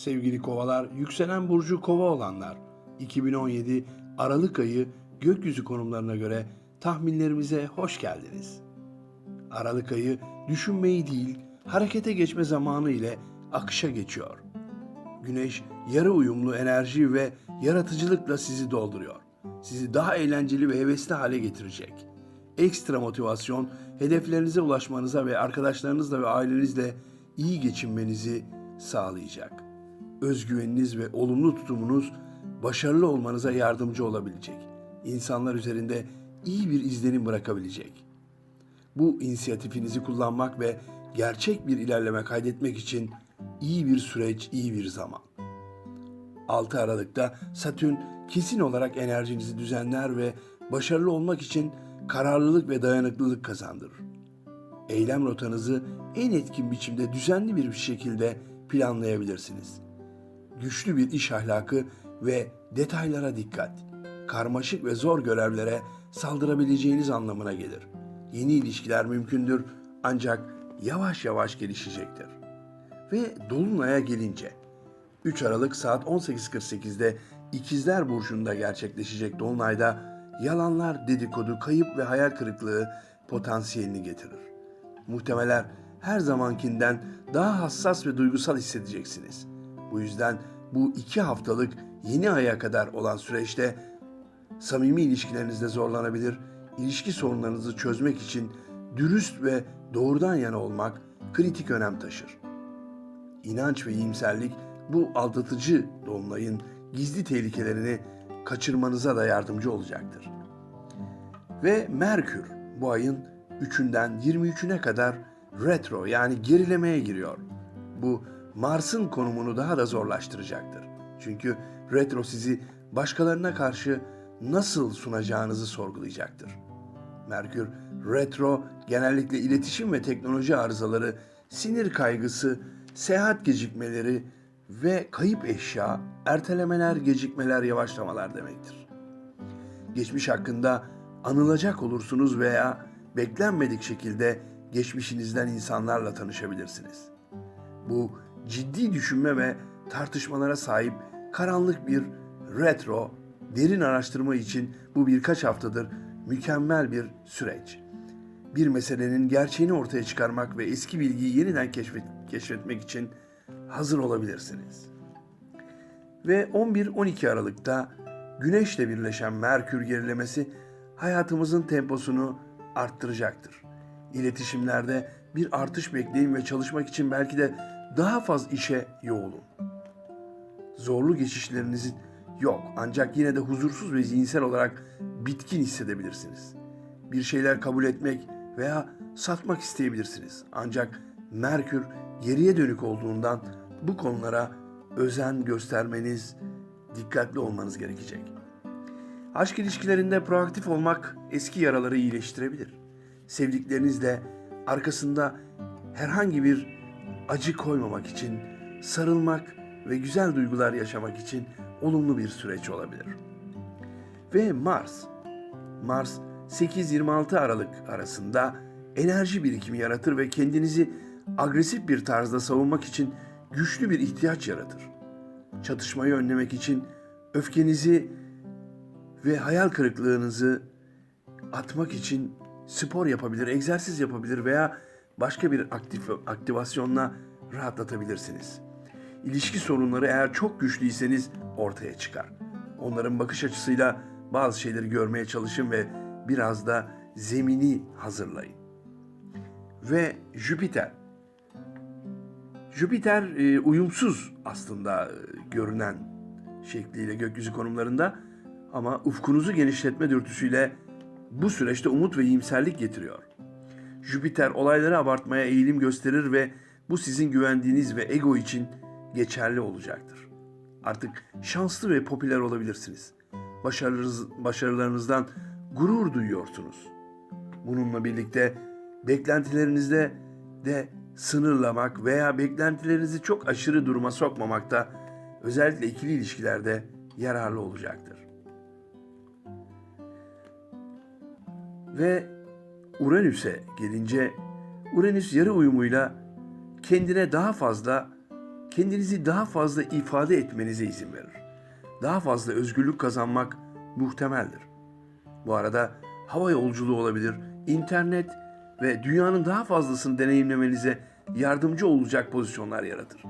Sevgili kovalar, yükselen burcu kova olanlar, 2017 Aralık ayı gökyüzü konumlarına göre tahminlerimize hoş geldiniz. Aralık ayı düşünmeyi değil, harekete geçme zamanı ile akışa geçiyor. Güneş yarı uyumlu enerji ve yaratıcılıkla sizi dolduruyor. Sizi daha eğlenceli ve hevesli hale getirecek. Ekstra motivasyon hedeflerinize ulaşmanıza ve arkadaşlarınızla ve ailenizle iyi geçinmenizi sağlayacak. Özgüveniniz ve olumlu tutumunuz başarılı olmanıza yardımcı olabilecek. İnsanlar üzerinde iyi bir izlenim bırakabilecek. Bu inisiyatifinizi kullanmak ve gerçek bir ilerleme kaydetmek için iyi bir süreç, iyi bir zaman. 6 Aralık'ta Satürn kesin olarak enerjinizi düzenler ve başarılı olmak için kararlılık ve dayanıklılık kazandırır. Eylem rotanızı en etkin biçimde düzenli bir şekilde planlayabilirsiniz. Güçlü bir iş ahlakı ve detaylara dikkat, karmaşık ve zor görevlere saldırabileceğiniz anlamına gelir. Yeni ilişkiler mümkündür ancak yavaş yavaş gelişecektir. Ve Dolunay'a gelince 3 Aralık saat 18.48'de İkizler Burcu'nda gerçekleşecek Dolunay'da yalanlar, dedikodu, kayıp ve hayal kırıklığı potansiyelini getirir. Muhtemeler her zamankinden daha hassas ve duygusal hissedeceksiniz. Bu yüzden bu iki haftalık yeni aya kadar olan süreçte samimi ilişkilerinizde zorlanabilir, ilişki sorunlarınızı çözmek için dürüst ve doğrudan yana olmak kritik önem taşır. İnanç ve iyimserlik bu aldatıcı dolunayın gizli tehlikelerini kaçırmanıza da yardımcı olacaktır. Ve Merkür bu ayın 3'ünden 23'üne kadar retro yani gerilemeye giriyor. Bu Mars'ın konumunu daha da zorlaştıracaktır. Çünkü retro sizi başkalarına karşı nasıl sunacağınızı sorgulayacaktır. Merkür retro genellikle iletişim ve teknoloji arızaları, sinir kaygısı, seyahat gecikmeleri ve kayıp eşya, ertelemeler, gecikmeler, yavaşlamalar demektir. Geçmiş hakkında anılacak olursunuz veya beklenmedik şekilde geçmişinizden insanlarla tanışabilirsiniz. Bu ciddi düşünme ve tartışmalara sahip karanlık bir retro, derin araştırma için bu birkaç haftadır mükemmel bir süreç. Bir meselenin gerçeğini ortaya çıkarmak ve eski bilgiyi yeniden keşfet, keşfetmek için hazır olabilirsiniz. Ve 11-12 Aralık'ta Güneş'le birleşen Merkür gerilemesi hayatımızın temposunu arttıracaktır. İletişimlerde bir artış bekleyin ve çalışmak için belki de daha fazla işe yoğulun. Zorlu geçişlerinizin yok ancak yine de huzursuz ve zihinsel olarak bitkin hissedebilirsiniz. Bir şeyler kabul etmek veya satmak isteyebilirsiniz. Ancak Merkür geriye dönük olduğundan bu konulara özen göstermeniz, dikkatli olmanız gerekecek. Aşk ilişkilerinde proaktif olmak eski yaraları iyileştirebilir. Sevdiklerinizle arkasında herhangi bir acı koymamak için sarılmak ve güzel duygular yaşamak için olumlu bir süreç olabilir. Ve Mars. Mars 8-26 Aralık arasında enerji birikimi yaratır ve kendinizi agresif bir tarzda savunmak için güçlü bir ihtiyaç yaratır. Çatışmayı önlemek için öfkenizi ve hayal kırıklığınızı atmak için spor yapabilir, egzersiz yapabilir veya başka bir aktif, aktivasyonla rahatlatabilirsiniz. İlişki sorunları eğer çok güçlüyseniz ortaya çıkar. Onların bakış açısıyla bazı şeyleri görmeye çalışın ve biraz da zemini hazırlayın. Ve Jüpiter. Jüpiter e, uyumsuz aslında e, görünen şekliyle gökyüzü konumlarında ama ufkunuzu genişletme dürtüsüyle bu süreçte umut ve iyimserlik getiriyor. Jüpiter olayları abartmaya eğilim gösterir ve bu sizin güvendiğiniz ve ego için geçerli olacaktır. Artık şanslı ve popüler olabilirsiniz. Başarınız, başarılarınızdan gurur duyuyorsunuz. Bununla birlikte beklentilerinizde de sınırlamak veya beklentilerinizi çok aşırı duruma sokmamak da özellikle ikili ilişkilerde yararlı olacaktır. Ve Uranüs'e gelince Uranüs yarı uyumuyla kendine daha fazla kendinizi daha fazla ifade etmenize izin verir. Daha fazla özgürlük kazanmak muhtemeldir. Bu arada hava yolculuğu olabilir, internet ve dünyanın daha fazlasını deneyimlemenize yardımcı olacak pozisyonlar yaratır.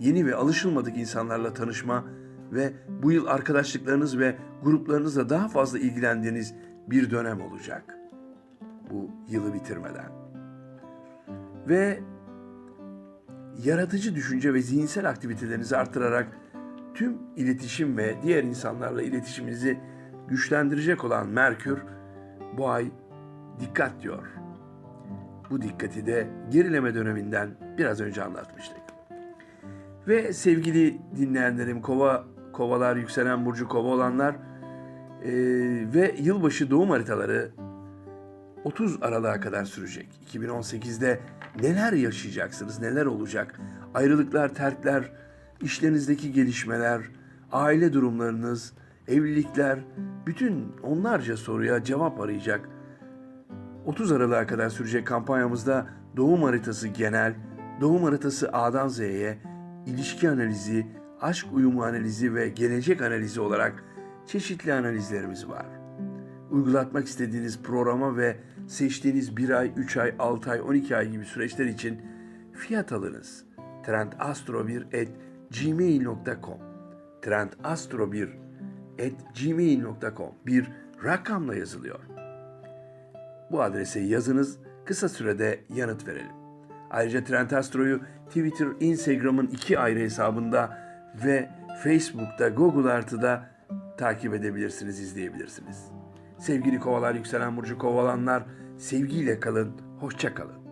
Yeni ve alışılmadık insanlarla tanışma ve bu yıl arkadaşlıklarınız ve gruplarınızla daha fazla ilgilendiğiniz bir dönem olacak. Bu yılı bitirmeden. Ve yaratıcı düşünce ve zihinsel aktivitelerinizi artırarak tüm iletişim ve diğer insanlarla iletişiminizi güçlendirecek olan Merkür bu ay dikkat diyor. Bu dikkati de gerileme döneminden biraz önce anlatmıştık. Ve sevgili dinleyenlerim kova kovalar yükselen burcu kova olanlar eee, ve yılbaşı doğum haritaları 30 Aralık'a kadar sürecek. 2018'de neler yaşayacaksınız, neler olacak? Ayrılıklar, terkler, işlerinizdeki gelişmeler, aile durumlarınız, evlilikler, bütün onlarca soruya cevap arayacak 30 Aralık'a kadar sürecek kampanyamızda doğum haritası genel, doğum haritası A'dan Z'ye, ilişki analizi, aşk uyumu analizi ve gelecek analizi olarak çeşitli analizlerimiz var. Uygulatmak istediğiniz programa ve seçtiğiniz 1 ay, 3 ay, 6 ay, 12 ay gibi süreçler için fiyat alınız. trendastro1 trendastro1 bir rakamla yazılıyor. Bu adrese yazınız, kısa sürede yanıt verelim. Ayrıca Trend Astro'yu Twitter, Instagram'ın iki ayrı hesabında ve Facebook'ta, Google Artı'da takip edebilirsiniz, izleyebilirsiniz. Sevgili kovalar, yükselen burcu kovalanlar, sevgiyle kalın, hoşça kalın.